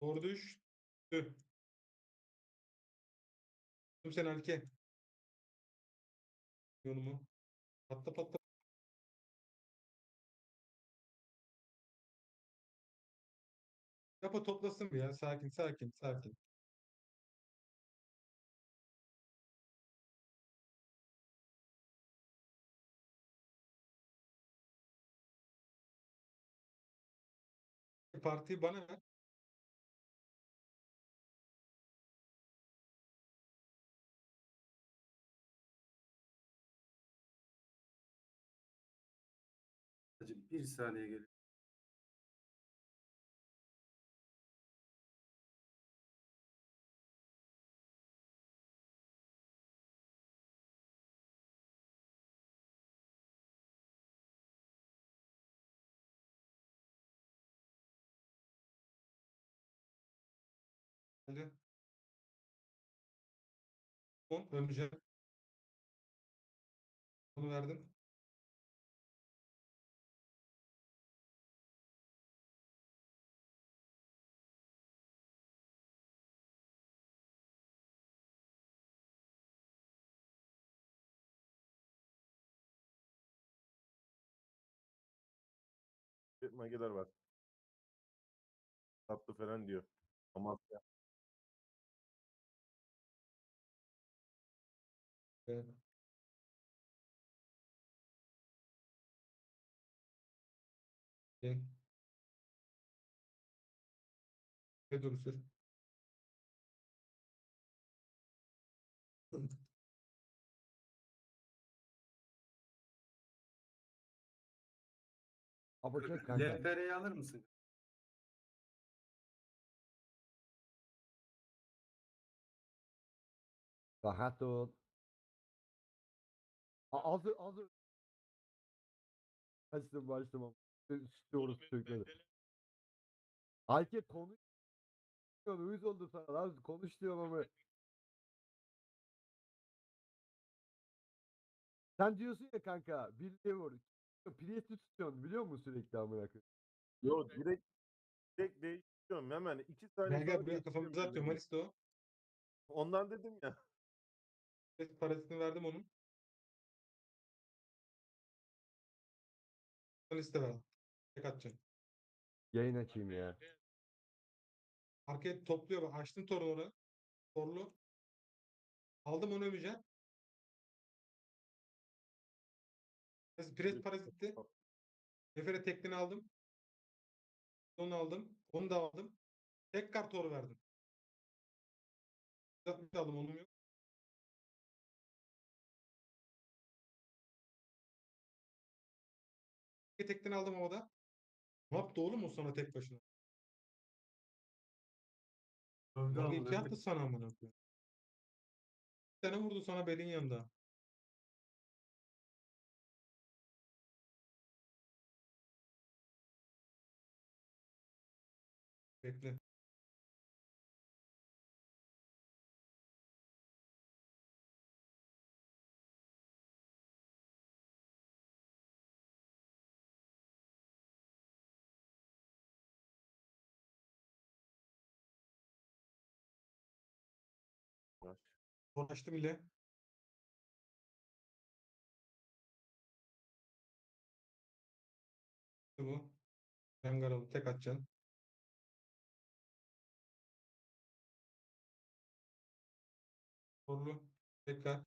Doğru düştü. Tuttum sen Alke. Yonumu. Patla patla. Yapa toplasın ya. Sakin sakin sakin. Partiyi bana ver. Bir saniye geliyor. Hadi. On önce. Bunu verdim. Mageler var. Tatlı falan diyor. Amasya. Evet. Gel. Ve dur Apoçek kanka. LFR'yi alır mısın? Rahat ol. A- Az az Açtım başladım ama. Türkleri. Ayke konuş. Uyuz oldu sana lan konuş diyorum ama. Sen diyorsun ya kanka birliğe vur. Priyeti tutuyorsun biliyor musun sürekli amına koyayım? Yo direkt direkt değiştiriyorum hemen. iki saniye Gel gel sonra buraya kafamıza atıyor. yani. Malisto. Ondan dedim ya. Evet, parasını verdim onun. Liste ver. Tek atacağım. Yayın açayım ya. Arkaya topluyor. Bak açtım torunu oraya. Torlu. Aldım onu ömeceğim. Pres parazitti. Nefere teklini aldım. Onu aldım. Onu da aldım. Tek kart toru verdim. 160 aldım onun yok. Teklini aldım havada. Ne yaptı oğlum o sana tek başına? Öldü Abi iki attı sana amına koyayım. Bir tane vurdu sana belin yanında. Bekle. Uğraştım ile. Bu. Yangaralı tek atacaksın. Torlu. Tekrar.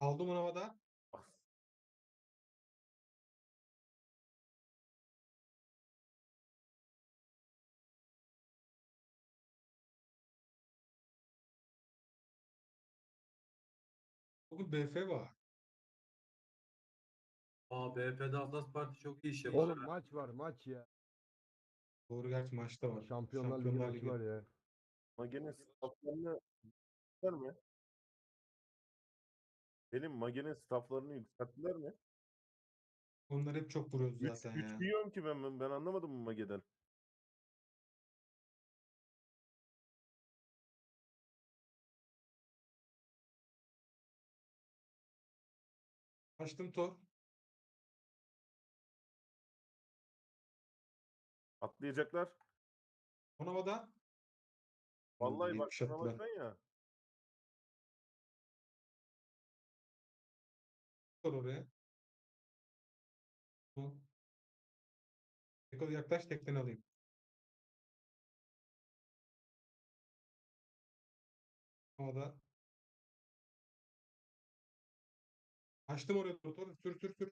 Aldım onu havada. Bugün BF var. Aa BF'de Atlas Parti çok iyi iş yapıyor. Oğlum maç var maç ya. Doğru gerçi maçta var. Şampiyonlar Ligi maçı var ya. Magenin stafflarını yükselttiler mi? Benim Magenin stafflarını yükselttiler mi? Onlar hep çok vuruyoruz Güç, zaten güç ya. yiyorum ki ben, ben, ben anlamadım bu Mage'den. Açtım tor. Atlayacaklar. On havada. Vallahi bak 70 şuna baksan ya. Sor oraya. Hı. Eko yaklaş tekten alayım. Havada. Açtım oraya motor. Sür sür sür.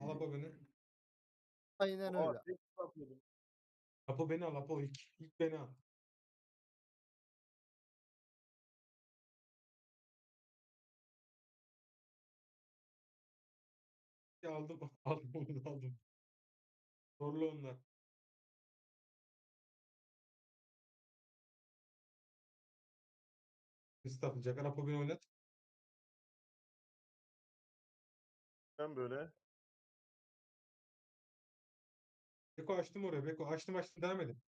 Al Apo beni. Aynen Aa, öyle. tek. Apo beni al Apo ilk. İlk beni al. Aldım. Aldım onu aldım. Zorlu onlar. Estağfurullah. Apo beni oynat. Ben böyle. Beko açtım oraya. Beko açtım açtım devam edin.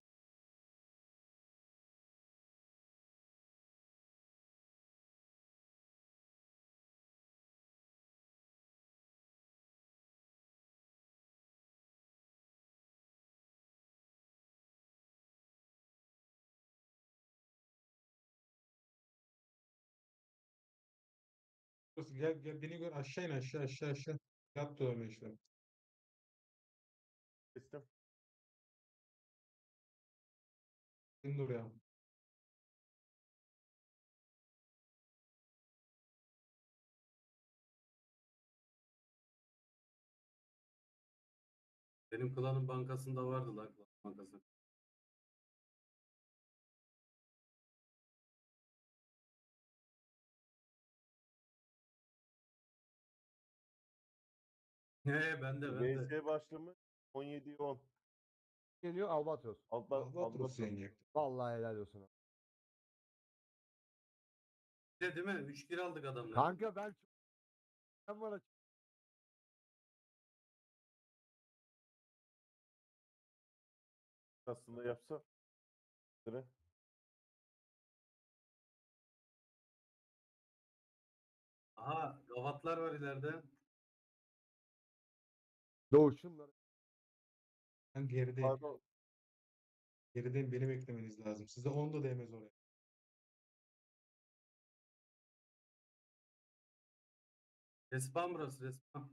Gel gel beni gör aşağı in aşağı aşağı aşağı. Yat dolanma işte. Kestim. İn oraya. Benim klanın bankasında vardı lan klan bankası. Ne ben de ben de. VS başlamış. 17'ye 10. Geliyor Albatros. Albatros Albatros. yenecek. Vallahi helal olsun. Bir de değil mi? 3 kere aldık adamları. Kanka ben çok... Ben bana aslında yapsa. Sıra. Aha gavatlar var ileride. doğuşunlar. Ben gerideyim. Pardon. Gerideyim. Beni beklemeniz lazım. Size 10 da değmez oraya. Respawn burası respawn.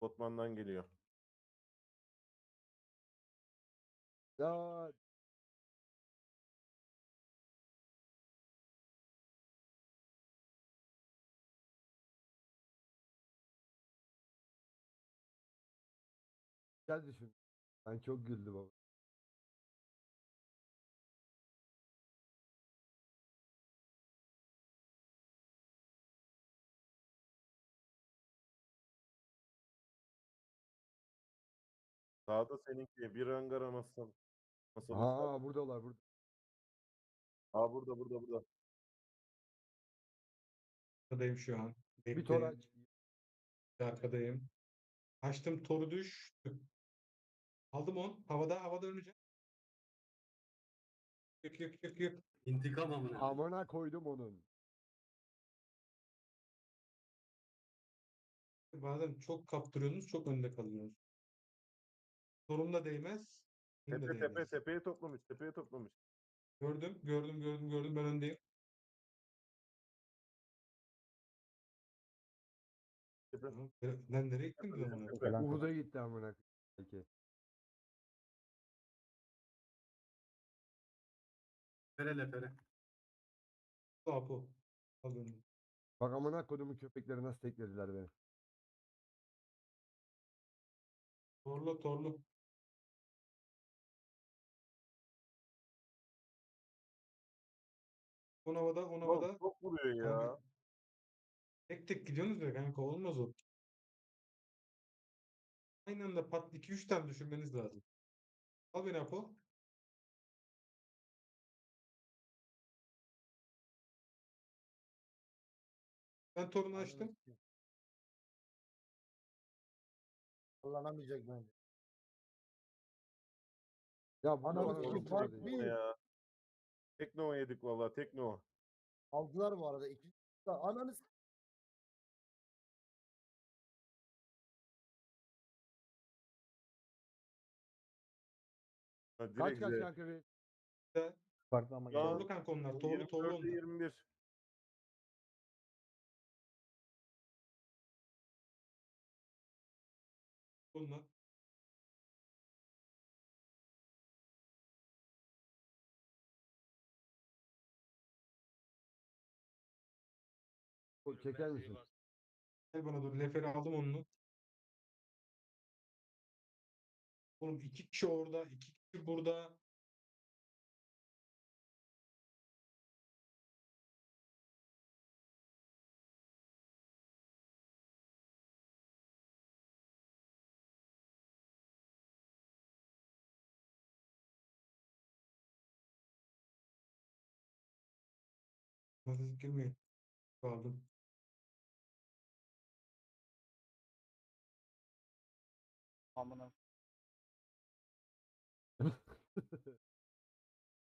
Botman'dan geliyor. Ya Güzel düşün. Ben çok güldüm ama. Sağda seninki. Bir hangar anasın. Masanın Aa sağda. buradalar burada. Aa burada burada burada. Arkadayım şu an. Bir tor Bekleyin. aç. Arkadayım. Açtım toru düştü. Aldım on. Havada havada öneceğim. Yık yık yık yık. İntikam amına. Amına koydum onun. Bazen çok kaptırıyorsunuz, çok önde kalıyorsunuz. Torum da değmez. Tepe tepe tepeye toplamış. Tepeye toplamış. Gördüm, gördüm, gördüm, gördüm. Ben öndeyim. Tepe. Lan nereye gittin amına? tepe. Uğur'da gitti amına koyayım. Belki. Fere lefere. Apo. Al beni. Bak amına kodumun köpekleri nasıl teklediler beni. Torlu, torlu. On havada, on havada. çok vuruyor ya. Kanka, Tek tek gidiyorsunuz ya kanka olmaz o. Aynı anda pat 2-3 tane düşürmeniz lazım. Al beni Apo. Ben torunu açtım. Kullanamayacak bence. Ya Ananı bana sikeyim, nasıl fark. Ya. Tekno yedik valla tekno. Aldılar bu arada. İki... Ananı s- Ha, Kaç direkt kaç kanka bir? Farklı ama Ya, Torlu kanka onlar. Torlu 24'e onlar. 21. Bunlar. O Çeker misin? Gel bana dur. Leferi aldım onu. Oğlum iki kişi orada. iki kişi burada. Nasıl girmeyin. Aldım. Amına.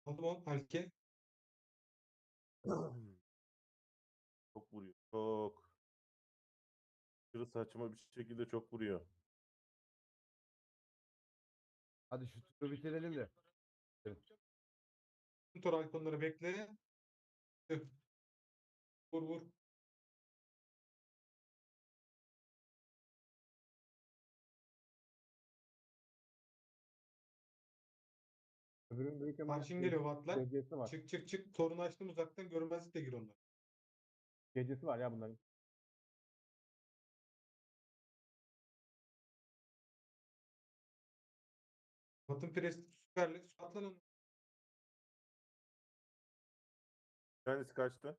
Aldım on. Halke. Çok vuruyor. Çok. Aşırı saçma bir şekilde çok vuruyor. Hadi şu turu bitirelim de. Tor ikonları bekle. Vur vur. Öbürünün büyük ama Karşın geliyor vatlar. Gecesi var. Çık çık çık. Torunu açtım uzaktan. Görmezlik de gir onlar. Gecesi var ya bunların. Batın pres süperli. Atlan onu. Kendisi kaçtı.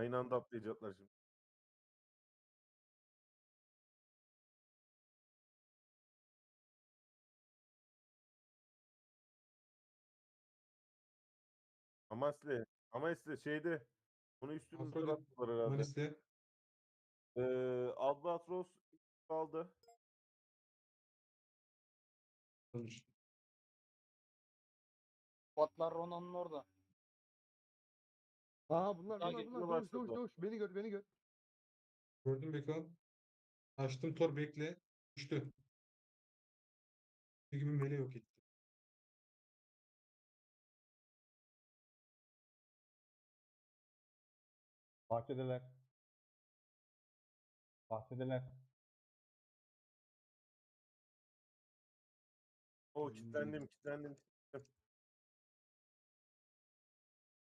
Aynı anda atlayacaklar şimdi. Amasle. Amasle şeyde. Bunu üstümüzde Afrodit, attılar herhalde. Manis'te. Ee, Albatros kaldı. Alır. Botlar Ronan'ın orada. Aha bunlar bunlar bunlar. Doğuş doğuş doğuş. Beni gör beni gör. Gördün Beko. Açtım tor bekle. Düştü. Bir gibi mele yok etti. Bahçedeler. Bahçedeler. O kilitlendim kilitlendim.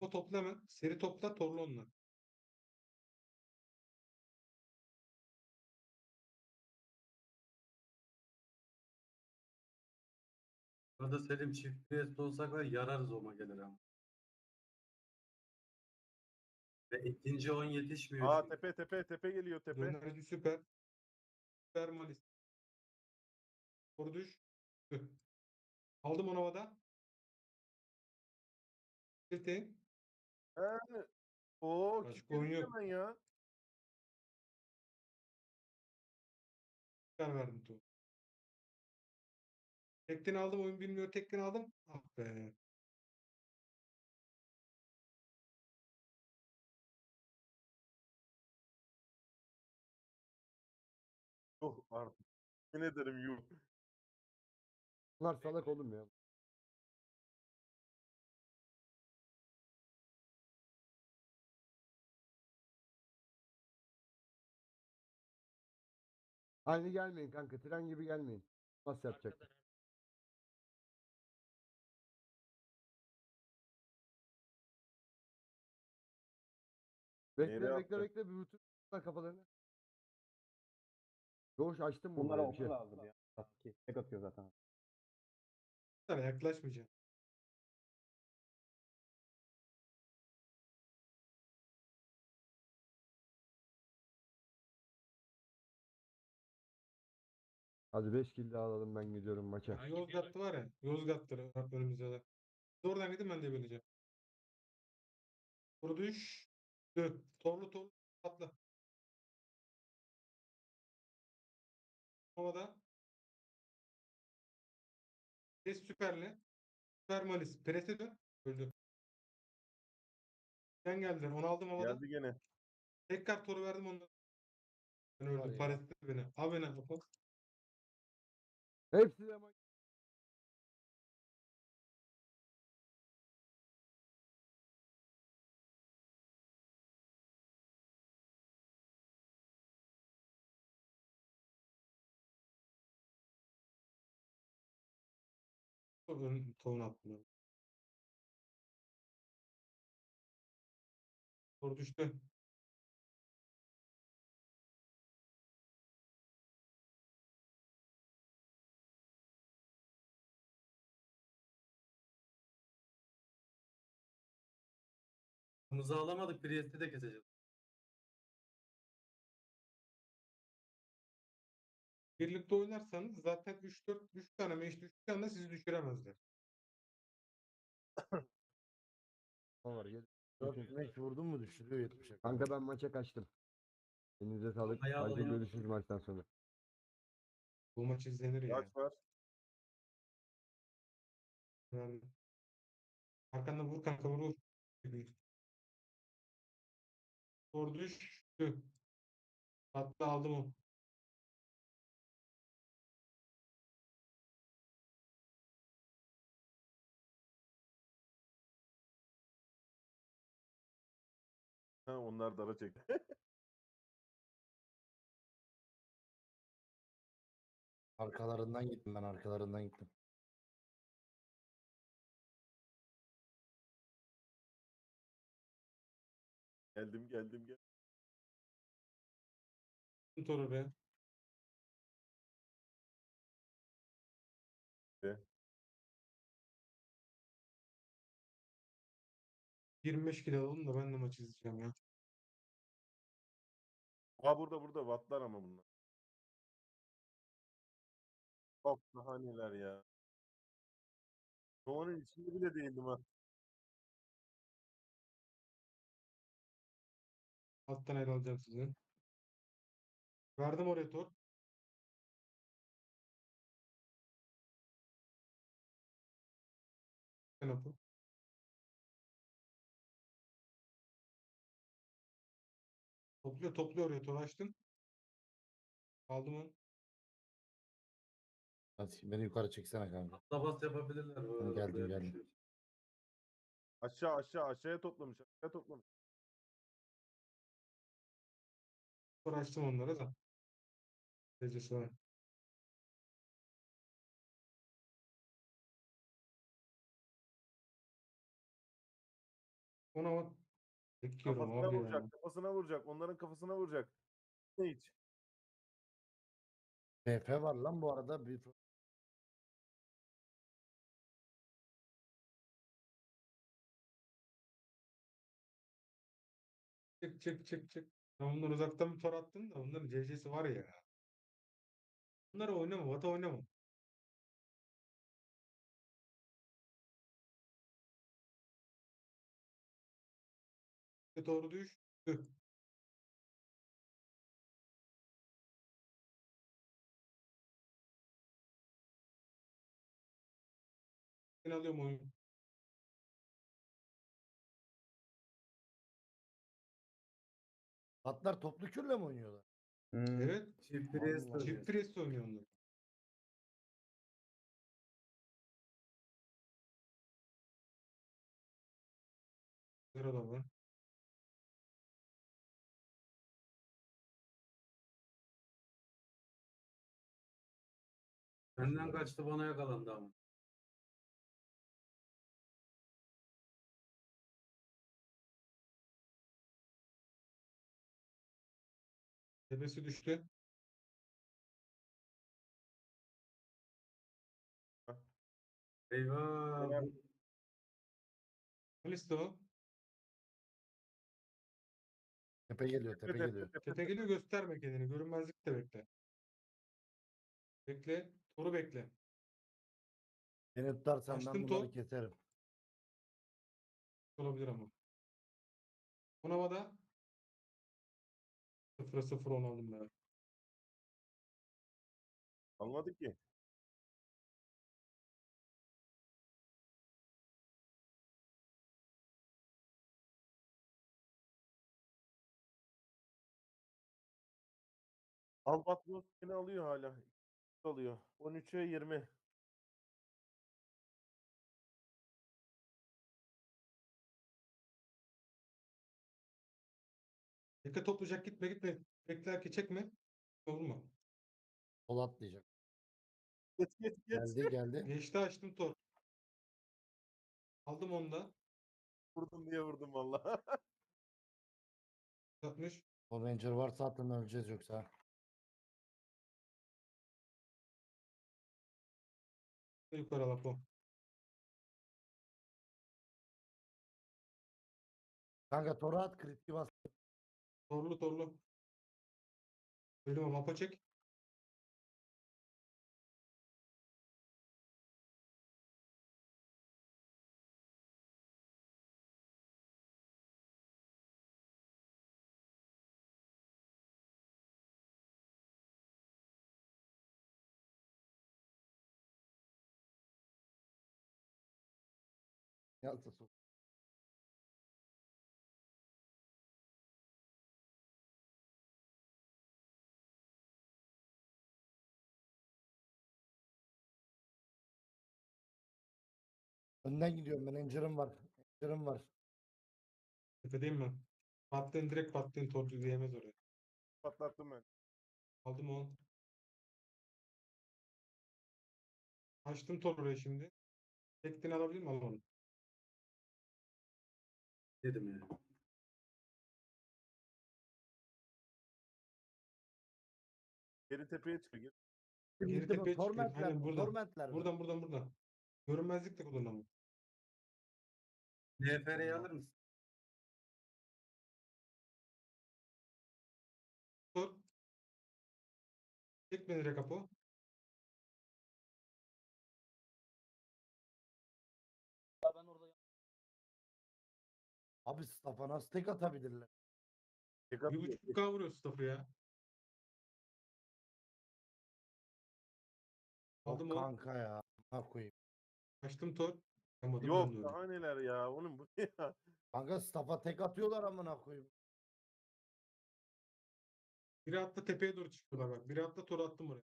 O topla hemen. Seri topla torlu onlar. Burada Selim çift piyasada olsak var ya, yararız o mageleri ama. Ve ikinci 10 yetişmiyor. Aa tepe tepe tepe geliyor tepe. Dönerci süper. Süper düş. Tüh. Aldım onu havada. Oo Başka kilitledim oyun yok. hemen ya. Süper verdim tor. Tekten aldım oyun bilmiyor. Tekten aldım. Ah be. Oh artık. Ne ederim yuh. Bunlar salak oğlum ya. Aynı gelmeyin kanka. Tren gibi gelmeyin. Nasıl yapacak? Bekle Nereye bekle attı? bekle. Bir bütün kafalarını. Doğuş açtım Bunlara bunları bir şey. lazım ya. Tek atıyor zaten. Sana yaklaşmayacağım. Hadi 5 kill daha alalım ben gidiyorum maça. Ya Yozgat'ta var ya. Yozgat'tır önümüzde de. Oradan gidin ben de bineceğim. Vur düş. Dö. Torlu torlu. Atla. Havada. Pres süperle. Süper malis. Prese dön. Öldü. Ben geldiler. Onu aldım havada. Geldi gene. Tekrar toru verdim onu. Ben öldüm. Pares'te beni. Al beni. Hepsi de tohum attım. Toru düştü. Kırmızı alamadık. Priest'i de keseceğiz. Birlikte oynarsanız zaten 3-4 3 tane meş düştüğü anda sizi düşüremezler. Var. 4 meş vurdun mu düşürüyor 70'e. Kanka ben maça kaçtım. Elinize sağlık. Ayağı Hadi alalım. görüşürüz maçtan sonra. Bu maç izlenir ya. Kaç var? Yani. Arkandan vur kanka vur vur. Vur düştü. Hatta aldım o. Ha, onlar dara çekti. Arkalarından gittim ben arkalarından gittim. Geldim geldim geldim. Toru be. Be. 25 kilo alalım da ben de maç izleyeceğim ya. Aa burada burada wattlar ama bunlar. Çok daha neler ya. Kovanın içinde bile değildim ha. Alttan el alacağım sizi. Verdim oraya tor. Sen Apo. Topluyor topluyor oraya tor açtın. Aldım onu. Hadi beni yukarı çeksene kanka. Tabas yapabilirler. bu arada, geldim, geldim. düşüyoruz. Aşağı aşağı aşağıya toplamış. Aşağıya toplamış. Tor açtım onlara da. Derecesi var. Ona bak. Bekliyorum Kafasına abi ya. vuracak. Kafasına vuracak. Onların kafasına vuracak. Ne hiç? TP var lan bu arada. Bir... Çık çık çık çık. Ben bunları uzaktan bir tor attım da onların CC'si var ya. Bunları oynama, Vata oynama. Doğru düş. Tüh. Ben alıyorum oyunu. Atlar toplu kürle mi oynuyorlar? Hmm. Evet. Çift priest Allah. Çift pres oynuyor onlar. Güzel olan var. Benden kaçtı bana yakalandı ama. Tepesi düştü. Eyvah. O. Tepe geliyor tepe geliyor. tepe, geliyor gösterme kendini. Görünmezlik de bekle. Bekle. Toru bekle. Beni tutarsan ben Açtım bunları top. keserim. Olabilir ama. Son havada 0'a 0 10 aldım ben. Almadı ki. Albatros beni alıyor hala. Alıyor. 13'e 20. Bekle toplayacak gitme gitme. Bekler ki çekme. Olur mu? Sol atlayacak. Geç geç geç. Geldi geldi. Geçti açtım tor. Aldım onu da. Vurdum diye vurdum valla. 60. O Ranger varsa atın öleceğiz yoksa. Yukarı Alapo. Kanka tora at kripti bas. Torlu torlu. Öldüm ama Apo çek. Yalsa Önden gidiyorum ben. Engine'ım var. Engine'ım var. Tepedeyim ben. Patlayın direkt patlayın torcu diyemez oraya. Patlattım ben. Aldım onu. Açtım tor oraya şimdi. Tekten alabilir miyim? Al onu. Dedim ya. Geri tepeye çıkıyor. Geri. Tepeye çıkıyor. Tormentler Aynen mi? buradan. Tormentler mi? Buradan buradan buradan. Görünmezlik de kullanamam. NFR'yi alır mısın? Tor. Çek beni direkt Apo. Ben orada Abi staff'a nasıl tek atabilirler? Tek Bir atıyor. buçuk K vuruyor staff'ı ya. Yok Aldım onu. kanka ya. Ne koyayım. Açtım tor. Yapamadım, Yok öyle. daha neler ya. Oğlum bu ne ya? Kanka staff'a tek atıyorlar amına koyayım. Biri atla tepeye doğru çıkıyorlar bak. Biri atla tor attım oraya.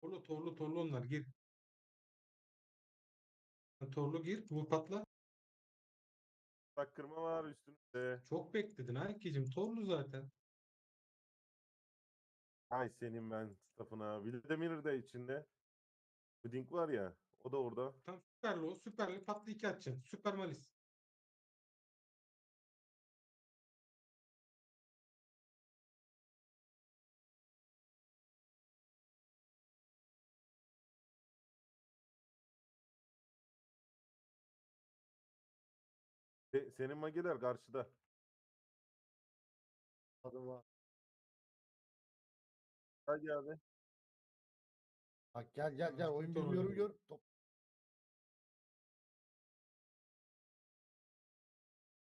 Torlu torlu torlu onlar gir. Torlu gir. Bu patla. Bak kırma var üstünde. Çok bekledin Erkeğim. Torlu zaten. Ay senin ben staffına. Vladimir de içinde. Pudding var ya. O da orada. Tam süperli o. Süperli patlı iki atacaksın. Süper malis. Se- senin mageler karşıda. Adı var. Hadi abi. Bak gel gel gel. Oyun torunu. biliyorum gör. Top.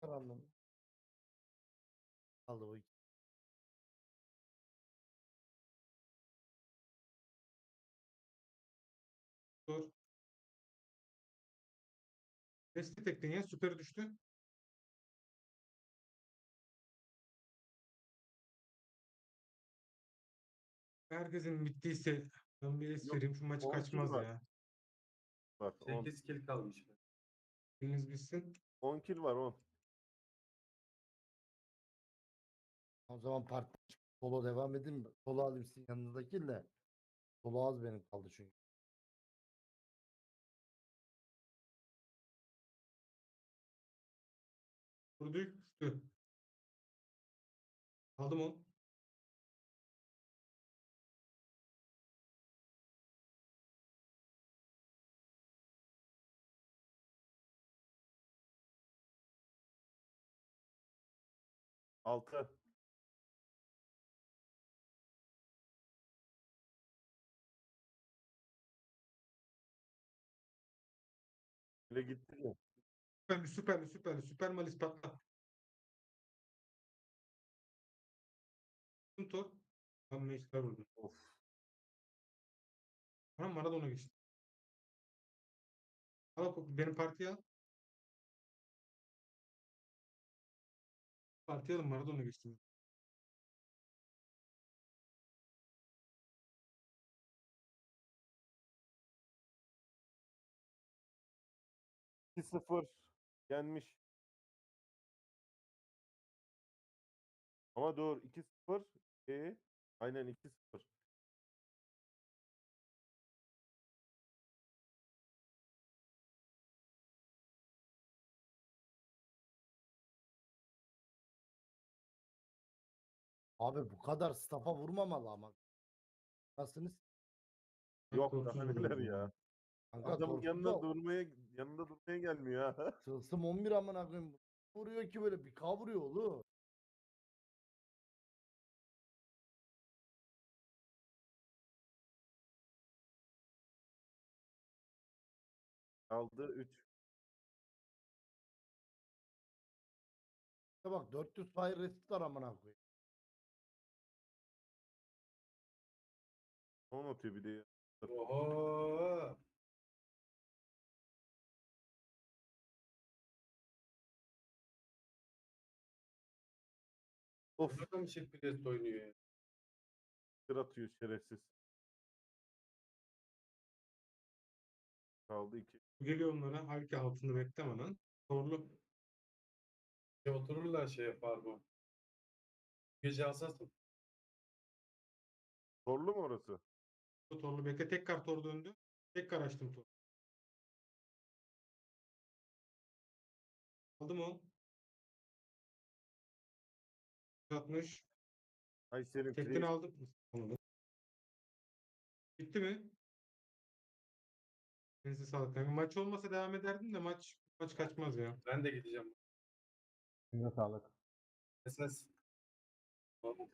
Anladım. Aldı bu. Resti tektin ya. Süperi düştü. Herkesin bittiyse ben bir vereyim. Şu maçı kaçmaz var. ya. Bak 10, 8 kill kalmış. Biriniz bitsin. 10 kill var 10. O zaman parti solo devam edeyim. mi? Solo alayım sizin yanınızdaki de. Solo az benim kaldı çünkü. Vurdu. Üstü. Aldım onu. 6. Öyle gitti ya. Süperli, süperli, süperli, süper mi? Süper malis patla. Tur. Ben meclisler vurdum. Of. Bana Maradona geçti. Al benim partiye al. Partiye alın Maradona geçti. 2-0 yenmiş. Ama dur 2-0 e, aynen 2-0. Abi bu kadar staff'a vurmamalı ama. Nasılsınız? Yok neler ya. ya. Kanka Adamın Torsu yanında da durmaya yanında durmaya gelmiyor ha. Tılsım 11 amına koyayım. Vuruyor ki böyle bir kavuruyor oğlum. Aldı 3. İşte bak 400 fire resist var amına koyayım. Son atıyor bir de ya. Oho. Of mı çift bilet oynuyor ya? kır atıyor şerefsiz. Kaldı 2. Geliyor onlara. Halki altında beklemeden. Torlu. Şey otururlar şeye farma. Gece hassasım. Torlu mu orası? Torlu bekle. Tekrar tor döndü. Tekrar açtım tor. Aldım o. 60. Ay senin Tekten free- aldım. Anladım. Bitti mi? Neyse sağlık. Yani maç olmasa devam ederdim de maç maç kaçmaz ya. Ben de gideceğim. Size sağlık. Tamam.